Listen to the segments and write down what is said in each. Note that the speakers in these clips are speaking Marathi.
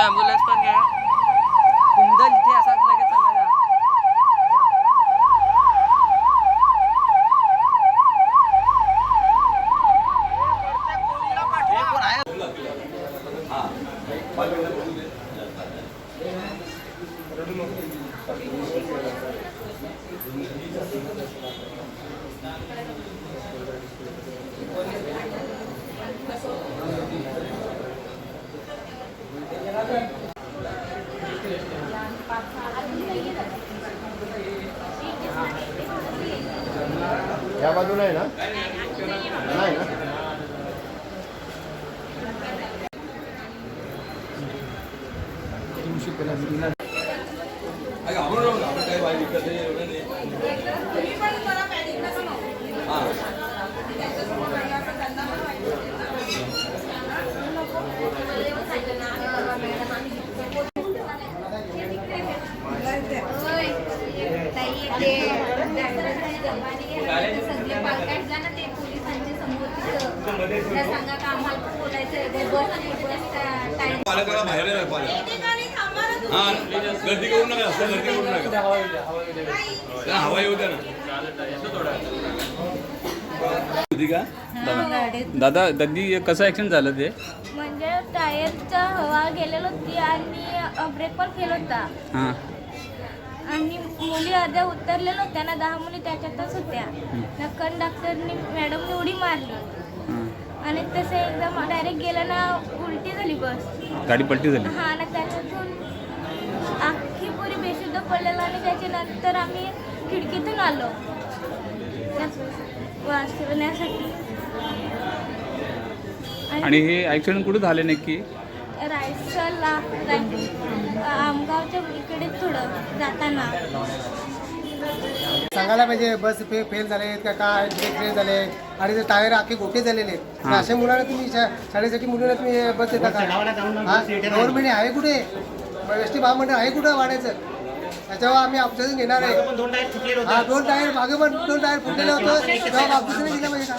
ॲम्ब्युलन्स पण घ्या. कुंदन इथे असा लगेच सांगायला या बाजूला आहे ना नाही ना सगळे पालकांना ना ते पोलिसांच्या समोर तिथं. त्या सांगा का आम्हाला पण पालकाला बाहेर आहे पालक. हा गर्दी करू नका जास्त गर्दी करू नका. जरा हवा येऊ द्या ना. होती का? दादा. दादी कसं ॲक्सिडेंट झालं ते? म्हणजे टायरचा हवा गेलेलो होती आणि ब्रेक पण फेल होता. हां. आणि मुली अर्ध्या उतरलेल्या होत्या ना दहा मुली त्याच्यातच होत्या. ना कंडक्टरनी मॅडमनी उडी मारली. आणि तसे एकदम डायरेक्ट गेलं ना उलटी झाली बस. गाडी पलटी झाली? हा ना त्याच्यातून अख्खी पुरी बेशुद्ध पडलेला आणि त्याच्यानंतर आम्ही खिडकीतून आलो. वाचवण्यासाठी आणि हे ॲक्सिडेंट कुठं झाले नक्की? रायसरला राय- आमगावच्या इकडे थोडं जाताना. सांगायला पाहिजे बस फे फेल झाले आहेत का काय ब्रेक फेल झाले आहेत आणि ते टायर अख्खे गोटे झालेले आहेत. आणि अशा मुलांना तुम्ही शा- शाळेसाठी मुलांना तुम्ही बस देता का? गव्हर्नमेंट आहे कुठे? एस टी महामंडळ आहे कुठं वाढायचं? त्याच्यावर आम्ही ऑब्जेक्शन घेणार आहे. हा दोन टायर मागे पण दोन टायर फुटलेले होते. तेव्हा ऑब्जेक्शन दिलं पाहिजे का?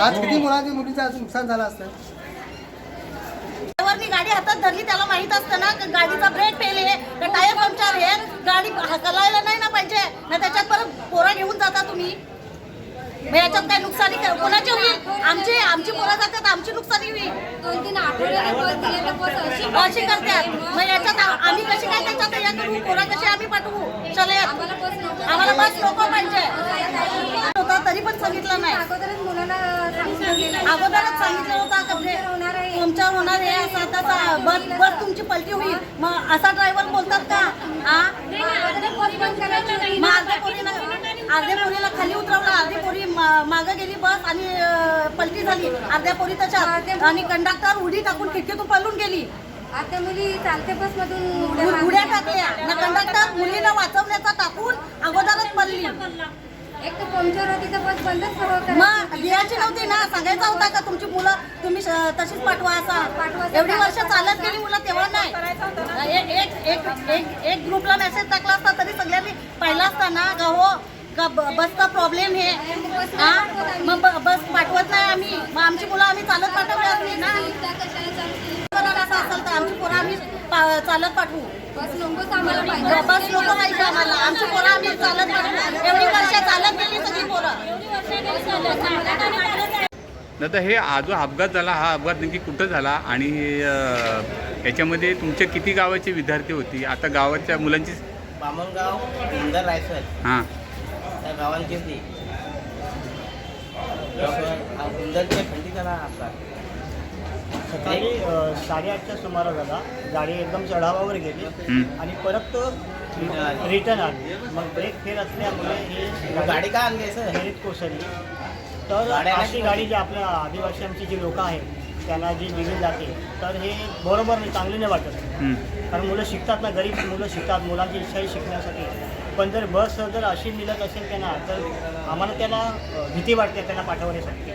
आज किती मुलांची मुलीचं आज नुकसान झालं असतं? धरली त्याला माहीत असतं ना की गाडीचा ब्रेक फेल आहे का टायर पंक्चर आहे गाडी हकलायला नाही ना पाहिजे ना त्याच्यात परत पोरा घेऊन जाता तुम्ही. मग याच्यात काय नुकसानी कर- कोणाची होईल? आमची आमची पोरं जातात आमची नुकसानी होईल. दोन तीन आठवड्याला बस दिले तर बस अशी अशी करतात. मग याच्यात आ- आम्ही कशी काय त्याच्यात हे करू? पोरं कशी आम्ही पाठवू? चले आम्हाला बस नको. आम्हाला बस नको पाहिजे. होता तरी पण सांगितलं नाही अगोदरच मुलांना सांगितलं गेलं अगोदरच सांगितलं होतं का म्हणजे तुमच्यावर होणार आहे असा तसा बस बस तुमची पलटी होईल. मग असा ड्रायव्हर बोलतात का. मग अर्ध्या पोरीला अर्ध्या पोरीला खाली उतरवलं अर्धी पोरी मागं गेली बस आणि पलटी झाली. अर्ध्या पोरी त्याच्यात. आणि कंडक्टर उडी टाकून खिडकीतून पळून गेली. आता मुली चालते बस मधून उड्या टाकल्या. ना कंडक्टर मुलीला वाचवण्याचा टाकून अगोदरच पडली. एक तर पंक्चर होती तर बस बंदच करावं मग लिहायची नव्हती ना? सांगायचं होता का तुमची मुलं? तुम्ही श- तशीच पाठवा असा. एवढी वर्ष चालत गेली मुलं तेव्हा नाही. एक एक एक एक एक ग्रुपला मेसेज टाकला असता तरी सगळ्यांनी पाहिला असता ना? का हो? का ब- बसचा प्रॉब्लेम आहे हा मग ब- बस पाठवत नाही आम्ही. मग आमची मुलं आम्ही चालत पाठवली असली ना? असं असेल तर आमची पोरं आम्ही पा- चालत पाठवू. बस नकोच आम्हाला पाहिजे बस लोक पाहिजे आम्हाला. आमची पोरं आम्ही चालत पाठवू. एवढी वर्ष चालत गेली सगळी पोरं. दादा हे हा जो अपघात झाला हा अपघात नक्की कुठं झाला आणि अं, याच्यामध्ये तुमच्या किती गावाचे विद्यार्थी होती? आता गावाच्या मुलांची बामणगाव कुंदर रायसर. हां. त्या गावांची ती. कुंदरच्या खंडी झाला आपला सकाळी साडेआठच्या सुमारास झाला. गाडी एकदम चढावावर गेली. आणि परत तो रिटर्न आली. मग ब्रेक फेल असल्यामुळे ही गाडी का आणली सर हेरीत कोसळली. तर अशी गाडी जी आपल्या आदिवासींची जी लोकं आहेत त्यांना जी दिली जाते तर हे बरोबर नाही चांगली नाही वाटत. कारण मुलं शिकतात ना गरीब मुलं शिकतात मुलांची इच्छा आहे शिकण्यासाठी. पण जर बस जर अशी मिळत असेल त्यांना तर आम्हाला त्याला भीती वाटते त्यांना पाठवण्यासाठी.